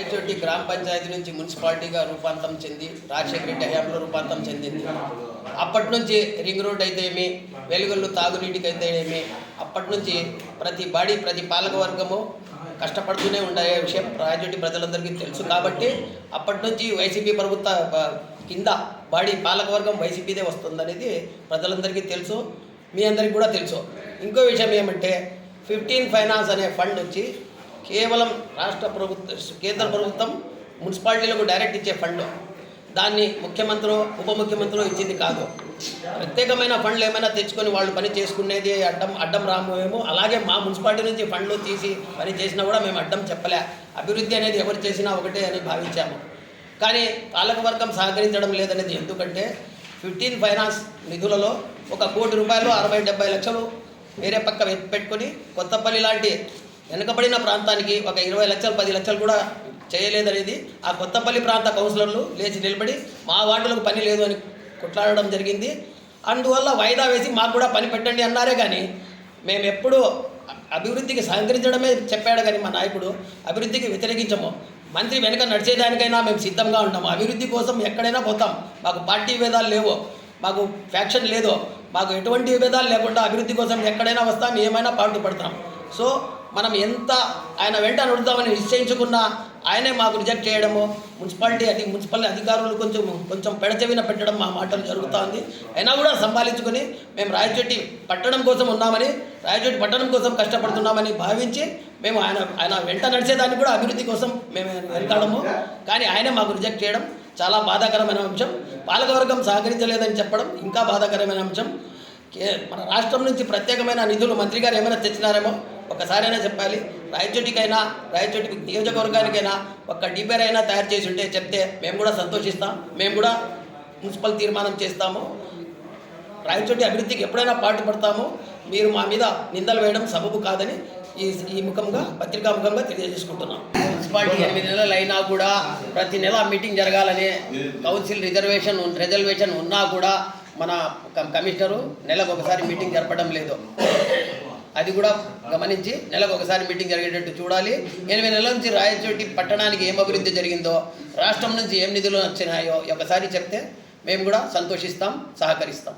రాయచోటి గ్రామ పంచాయతీ నుంచి మున్సిపాలిటీగా రూపాంతరం చెంది రాజశేఖర రెడ్డి హయాంలో రూపాంతరం చెందింది. అప్పటి నుంచి రింగ్ రోడ్ అయితే ఏమి వెలుగుళ్ళు తాగునీటికి అయితే ఏమి అప్పటి నుంచి ప్రతి బాడీ ప్రతి పాలక వర్గము కష్టపడుతూనే ఉండే విషయం రాయచోటి ప్రజలందరికీ తెలుసు. కాబట్టి అప్పటి నుంచి వైసీపీ ప్రభుత్వ కింద బాడీ పాలకవర్గం వైసీపీదే వస్తుందనేది ప్రజలందరికీ తెలుసు మీ అందరికీ కూడా తెలుసు. ఇంకో విషయం ఏమంటే ఫిఫ్టీన్ ఫైనాన్స్ అనే ఫండ్ వచ్చి కేవలం రాష్ట్ర ప్రభుత్వ కేంద్ర ప్రభుత్వం మున్సిపాలిటీలకు డైరెక్ట్ ఇచ్చే ఫండ్. దాన్ని ముఖ్యమంత్రి ఉప ముఖ్యమంత్రి ఇచ్చింది కాదు. ప్రత్యేకమైన ఫండ్లు ఏమైనా తెచ్చుకొని వాళ్ళు పని చేసుకునేది అడ్డం అడ్డం రామేమో. అలాగే మా మున్సిపాలిటీ నుంచి ఫండ్లు తీసి పని చేసినా కూడా మేము అడ్డం చెప్పలే. అభివృద్ధి అనేది ఎవరు చేసినా ఒకటే అని భావించాము. కానీ పాలకవర్గం సహకరించడం లేదనేది ఎందుకంటే ఫిఫ్టీన్ ఫైనాన్స్ నిధులలో ఒక కోటి రూపాయలు అరవై డెబ్బై లక్షలు వేరే పక్క పెట్టుకొని కొత్తపల్లి లాంటి వెనుకబడిన ప్రాంతానికి ఒక ఇరవై లక్షలు పది లక్షలు కూడా చేయలేదనేది ఆ కొత్తపల్లి ప్రాంత కౌన్సిలర్లు లేచి నిలబడి మా వార్డులకు పని లేదు అని కొట్లాడడం జరిగింది. అందువల్ల వాయిదా వేసి మాకు కూడా పని పెట్టండి అన్నారే కానీ మేము ఎప్పుడూ అభివృద్ధికి సహకరించడమే చెప్పాడు కానీ మా నాయకుడు అభివృద్ధికి వ్యతిరేకించము. మంత్రి వెనక నడిచేదానికైనా మేము సిద్ధంగా ఉంటాము అభివృద్ధి కోసం ఎక్కడైనా పోతాం. మాకు పార్టీ విభేదాలు లేవు. మాకు ఫ్యాక్షన్ లేదు. మాకు ఎటువంటి విభేదాలు లేకుండా అభివృద్ధి కోసం ఎక్కడైనా వస్తాం. ఏమైనా పాటుపడతాం సో మనం ఎంత ఆయన వెంట నడుద్దామని నిశ్చయించుకున్నా ఆయనే మాకు రిజెక్ట్ చేయడము మున్సిపాలిటీ అది మున్సిపల్ అధికారులు కొంచెం కొంచెం పెడచెవిన పెట్టడం మా మాటలు జరుగుతుంది. అయినా కూడా సంపాదించుకొని మేము రాయచోటి పట్టణం కోసం ఉన్నామని రాయచోటి పట్టణం కోసం కష్టపడుతున్నామని భావించి మేము ఆయన ఆయన వెంట నడిచేదాన్ని కూడా అభివృద్ధి కోసం మేము వెళ్తాడము కానీ ఆయనే మాకు రిజెక్ట్ చేయడం చాలా బాధాకరమైన అంశం. పాలకవర్గం సహకరించలేదని చెప్పడం ఇంకా బాధాకరమైన అంశం. కే- మన రాష్ట్రం నుంచి ప్రత్యేకమైన నిధులు మంత్రి గారు ఏమైనా తెచ్చినారేమో ఒకసారైనా చెప్పాలి. రాయచోటికైనా రాయచోటి నియోజకవర్గానికైనా ఒక్క డిపేర్ అయినా తయారు చేసి ఉంటే చెప్తే మేము కూడా సంతోషిస్తాం. మేము కూడా మున్సిపల్ తీర్మానం చేస్తాము. రాయచోటి అభివృద్ధికి ఎప్పుడైనా పాటుపడతాము మీరు మా మీద నిందలు వేయడం సబబు కాదని ఈ ఈ ముఖంగా పత్రికా ముఖంగా తెలియజేసుకుంటున్నాం. మున్సిపాలిటీ ఎనిమిది నెలలు అయినా కూడా ప్రతి నెల మీటింగ్ జరగాలని కౌన్సిల్ రిజర్వేషన్ రిజర్వేషన్ ఉన్నా కూడా మన కమిషనరు నెలకు ఒకసారి మీటింగ్ జరపడం లేదు. అది కూడా గమనించి నెలకు ఒకసారి మీటింగ్ జరిగేటట్టు చూడాలి. ఎనిమిది నెలల నుంచి రాయచోటి పట్టణానికి ఏం అభివృద్ధి జరిగిందో రాష్ట్రం నుంచి ఏం నిధులు వచ్చినాయో ఒకసారి చెప్తే మేము కూడా సంతోషిస్తాం సహకరిస్తాం.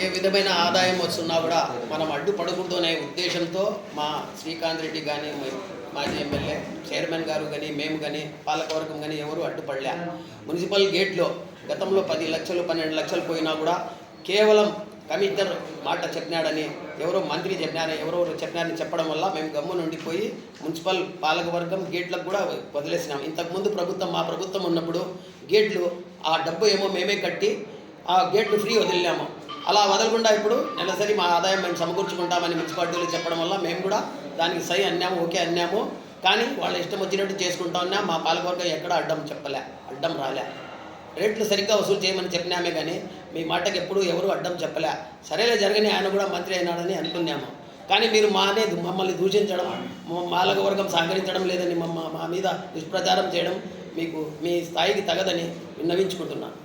ఏ విధమైన ఆదాయం వస్తున్నా కూడా మనం అడ్డుపడకూడదు అనే ఉద్దేశంతో మా శ్రీకాంత్ రెడ్డి కానీ మాజీ ఎమ్మెల్యే చైర్మన్ గారు కానీ మేము కానీ పాలకవర్గం కానీ ఎవరు అడ్డుపడలే. మున్సిపల్ గేట్లో గతంలో పది లక్షలు పన్నెండు లక్షలు పోయినా కూడా కేవలం కమిషనర్ మాట చెప్పినాడని ఎవరో మంత్రి చెప్పినారని ఎవరెవరు చెప్పినారని చెప్పడం వల్ల మేము గమ్ము పోయి మున్సిపల్ పాలకవర్గం గేట్లకు కూడా వదిలేసినాం. ఇంతకుముందు ప్రభుత్వం మా ప్రభుత్వం ఉన్నప్పుడు గేట్లు ఆ డబ్బు ఏమో మేమే కట్టి ఆ గేట్లు ఫ్రీ వదిలినాము. అలా వదలకుండా ఇప్పుడు నెలసరి మా ఆదాయం మేము సమకూర్చుకుంటామని మున్సిపాలిటీలు చెప్పడం వల్ల మేము కూడా దానికి సై అన్నాము ఓకే అన్నాము. కానీ వాళ్ళ ఇష్టం వచ్చినట్టు చేసుకుంటా మా పాలకవర్గం ఎక్కడ అడ్డం చెప్పలే అడ్డం రాలే. రేట్లు సరిగ్గా వసూలు చేయమని చెప్పినామే కానీ మీ మాటకి ఎప్పుడూ ఎవరు అడ్డం చెప్పలే. సరేలే జరగని ఆయన కూడా మంత్రి అయినాడని అనుకున్నాము. కానీ మీరు మానే మమ్మల్ని దూషించడం మాలక వర్గం సహకరించడం లేదని మమ్మ మా మీద దుష్ప్రచారం చేయడం మీకు మీ స్థాయికి తగదని విన్నవించుకుంటున్నాను.